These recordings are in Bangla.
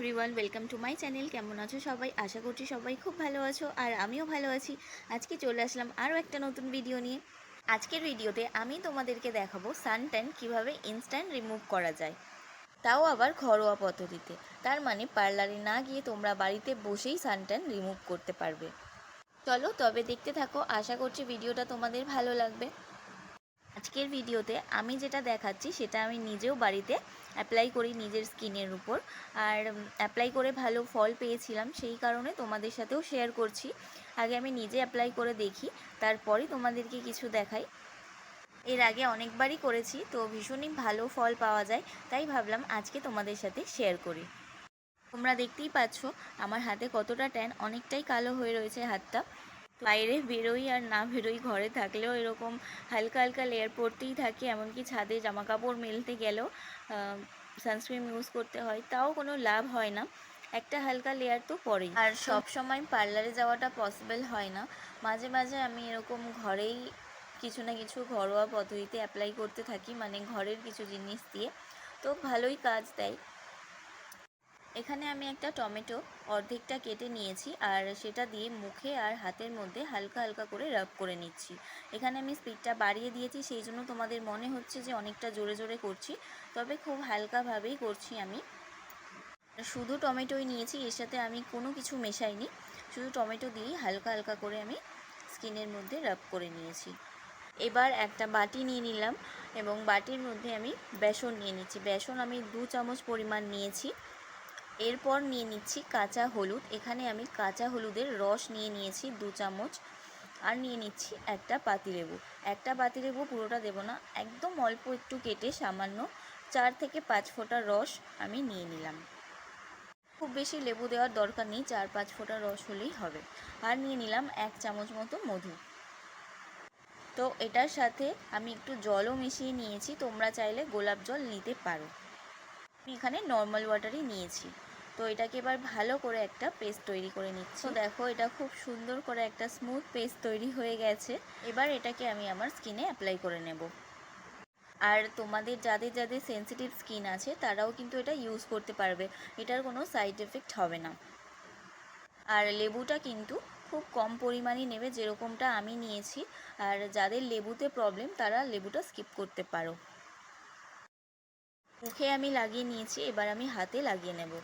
Everyone welcome to my channel কেমন আছো সবাই? আশা করছি সবাই খুব ভালো আছো আর আমিও ভালো আছি। আজকে চলে আসলাম আরও একটা নতুন ভিডিও নিয়ে। আজকের ভিডিওতে আমি তোমাদেরকে দেখাবো সান ট্যান কীভাবে ইনস্ট্যান্ট রিমুভ করা যায়। তাও আবার ঘরোয়া পদ্ধতিতে। তার মানে পার্লারে না গিয়ে তোমরা বাড়িতে বসেই সান ট্যান রিমুভ করতে পারবে। চলো তবে দেখতে থাকো, আশা করছি ভিডিওটা তোমাদের ভালো লাগবে। আজকের ভিডিওতে আমি যেটা দেখাচ্ছি, সেটা আমি নিজেও বাড়িতে অ্যাপ্লাই করি নিজের স্কিনের উপর। আর অ্যাপ্লাই করে ভালো ফল পেয়েছিলাম, সেই কারণে তোমাদের সাথেও শেয়ার করছি। আগে আমি নিজে অ্যাপ্লাই করে দেখি, তারপরে তোমাদেরকে কিছু দেখাই। এর আগে অনেকবারই করেছি, তো ভীষণই ভালো ফল পাওয়া যায়, তাই ভাবলাম আজকে তোমাদের সাথে শেয়ার করি। তোমরা দেখতেই পাচ্ছ, আমার হাতে কতটা ট্যান অনেকটাই কালো হয়ে রয়েছে হাতটা। বাইরে বেরোই আর না বেরোই, ঘরে থাকলেও এরকম হালকা হালকা লেয়ার পরতেই থাকে, এমনকি ছাদে জামা কাপড় মেলতে গেলেও। সানস্ক্রিন ইউজ করতে হয় তাও কোনো লাভ হয় না। একটা হালকা লেয়ার তো পরেই। আর সব সময় পার্লারে যাওয়াটা পসিবল হয় না। মাঝে মাঝে আমি এরকম ঘরেই কিছু না কিছু ঘরোয়া পদ্ধতিতে অ্যাপ্লাই করতে থাকি মানে ঘরের কিছু জিনিস দিয়ে। তো ভালোই কাজ দেয়। এখানে আমি একটা টমেটো অর্ধেকটা কেটে নিয়েছি আর সেটা দিয়ে মুখে আর হাতের মধ্যে হালকা হালকা করে রাব করে নিচ্ছি। এখানে আমি স্পিডটা বাড়িয়ে দিয়েছি, সেই জন্য তোমাদের মনে হচ্ছে যে অনেকটা জোরে জোরে করছি। তবে খুব হালকাভাবেই করছি আমি। শুধু টমেটোই নিয়েছি, এর সাথে আমি কোনো কিছু মেশাইনি। শুধু টমেটো দিয়েই হালকা হালকা করে আমি স্কিনের মধ্যে রাব করে নিয়েছি। এবার একটা বাটি নিয়ে নিলাম এবং বাটির মধ্যে আমি বেসন নিয়ে নিচ্ছি। বেসন আমি দু চামচ পরিমাণ নিয়েছি। এরপর নিয়ে নিচ্ছি কাঁচা হলুদ। এখানে আমি কাঁচা হলুদের রস নিয়ে নিয়েছি দু চামচ। আর নিয়ে নিচ্ছি একটা পাতিলেবু। একটা পাতিলেবু পুরোটা দেবো না, একদম অল্প একটু কেটে সামান্য চার থেকে পাঁচ ফোঁটা রস আমি নিয়ে নিলাম। খুব বেশি লেবু দেওয়ার দরকার নেই, চার পাঁচ ফোঁটা রস হলেই হবে। আর নিয়ে নিলাম এক চামচ মতো মধু। তো এটার সাথে আমি একটু জলও মিশিয়ে নিয়েছি, তোমরা চাইলে গোলাপ জল নিতে পারো। আমি এখানে নর্মাল ওয়াটারই নিয়েছি। তো এটাকে এবার ভালো করে একটা পেস্ট তৈরি করে নিচ্ছি। তো দেখো এটা খুব সুন্দর করে একটা স্মুথ পেস্ট তৈরি হয়ে গেছে। এবার এটাকে আমি আমার স্কিনে অ্যাপ্লাই করে নেব। আর তোমাদের যাদের যাদের সেন্সিটিভ স্কিন আছে তারাও কিন্তু এটা ইউজ করতে পারবে। এটার কোনো সাইড এফেক্ট হবে না। আর লেবুটা কিন্তু খুব কম পরিমাণে নেবে যেরকমটা আমি নিয়েছি। আর যাদের লেবুতে প্রবলেম তারা লেবুটা স্কিপ করতে পারো। মুখে আমি লাগিয়ে নিয়েছি এবার আমি হাতে লাগিয়ে নেব।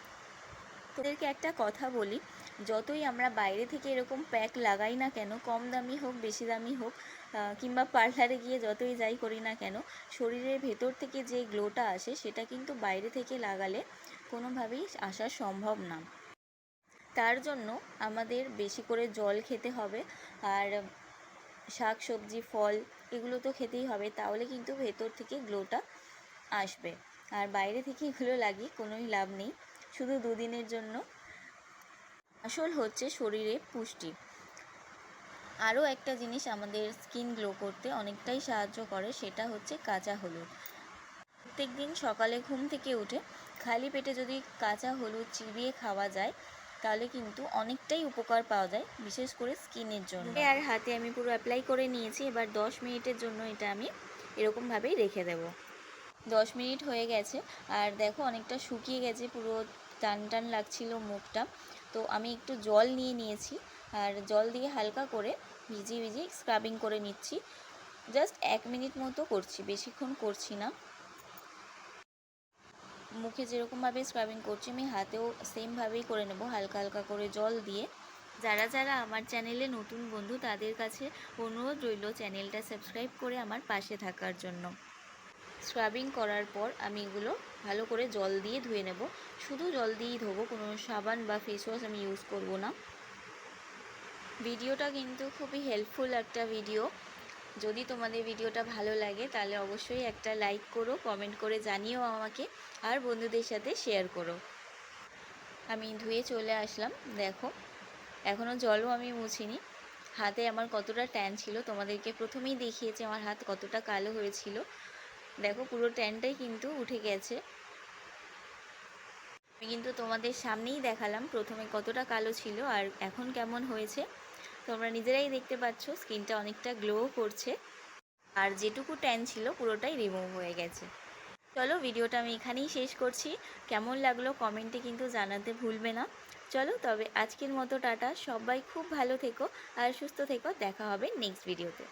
তোদেরকে একটা কথা বলি, যতই আমরা বাইরে থেকে এরকম প্যাক লাগাই না কেন, কম দামি হোক, বেশি দামি হোক কিংবা পার্লারে গিয়ে যতই যাই করি না কেন, শরীরের ভেতর থেকে যে গ্লোটা আসে, সেটা কিন্তু বাইরে থেকে লাগালে কোনোভাবেই আসা সম্ভব না। তার জন্য আমাদের বেশি করে জল খেতে হবে, আর শাক সবজি, ফল এগুলো তো খেতেই হবে, তাহলে কিন্তু ভেতর থেকে গ্লোটা আসবে। আর বাইরে থেকে এগুলো লাগিয়ে কোনোই লাভ নেই। শুধু দুদিনের জন্য। আসল হচ্ছে শরীরে পুষ্টি। আরও একটা জিনিস আমাদের স্কিন গ্লো করতে অনেকটাই সাহায্য করে সেটা হচ্ছে কাঁচা হলুদ। প্রত্যেক দিন সকালে ঘুম থেকে উঠে খালি পেটে যদি কাঁচা হলুদ চিবিয়ে খাওয়া যায় তাহলে কিন্তু অনেকটাই উপকার পাওয়া যায় বিশেষ করে স্কিনের জন্য। আর হাতে আমি পুরো অ্যাপ্লাই করে নিয়েছি এবার দশ মিনিটের জন্য এটা আমি এরকমভাবেই রেখে দেবো। দশ মিনিট হয়ে গেছে আর দেখো অনেকটা শুকিয়ে গেছে পুরো টান টান লাগছিল মুখটা। তো আমি একটু জল নিয়ে নিয়েছি, আর জল দিয়ে হালকা করে ভিজিয়ে ভিজিয়ে স্ক্রাবিং করে নিচ্ছি। জাস্ট এক মিনিট মতো করছি, বেশিক্ষণ করছি না। মুখে যেরকমভাবে স্ক্রাবিং করছি, আমি হাতেও সেমভাবেই করে নেব, হালকা হালকা করে জল দিয়ে। যারা যারা আমার চ্যানেলে নতুন বন্ধু, তাদের কাছে অনুরোধ রইল চ্যানেলটা সাবস্ক্রাইব করে আমার পাশে থাকার জন্য। স্ক্রাবিং করার পর আমি এগুলো ভালো করে জল দিয়ে ধুয়ে নেব। শুধু জল দিয়েই ধোবো, কোনো সাবান বা ফেস ওয়াশ আমি ইউজ করব না। ভিডিওটা কিন্তু খুবই হেল্পফুল একটা ভিডিও যদি তোমাদের ভিডিওটা ভালো লাগে, তাহলে অবশ্যই একটা লাইক করো কমেন্ট করে জানিও আমাকে, আর বন্ধুদের সাথে শেয়ার করো। আমি ধুয়ে চলে আসলাম, দেখো। এখনও জলও আমি মুছিনি। হাতে আমার কতটা ট্যান ছিল, তোমাদেরকে প্রথমেই দেখিয়েছি আমার হাত কতটা কালো হয়েছিল। দেখো পুরো ট্যানটাই কিন্তু উঠে গেছে। আমি কিন্তু তোমাদের সামনেই দেখালাম প্রথমে কতটা কালো ছিল আর এখন কেমন হয়েছে। তোমরা নিজেরাই দেখতে পাচ্ছ, স্কিনটা অনেকটা গ্লো করছে। আর যেটুকু ট্যান ছিল পুরোটাই রিমুভ হয়ে গেছে। চলো ভিডিওটা আমি এখানেই শেষ করছি। কেমন লাগল কমেন্টে কিন্তু জানাতে ভুলবে না। চলো তবে আজকের মতো টাটা। সবাই খুব ভালো থেকো আর সুস্থ থেকো। দেখা হবে নেক্সট ভিডিওতে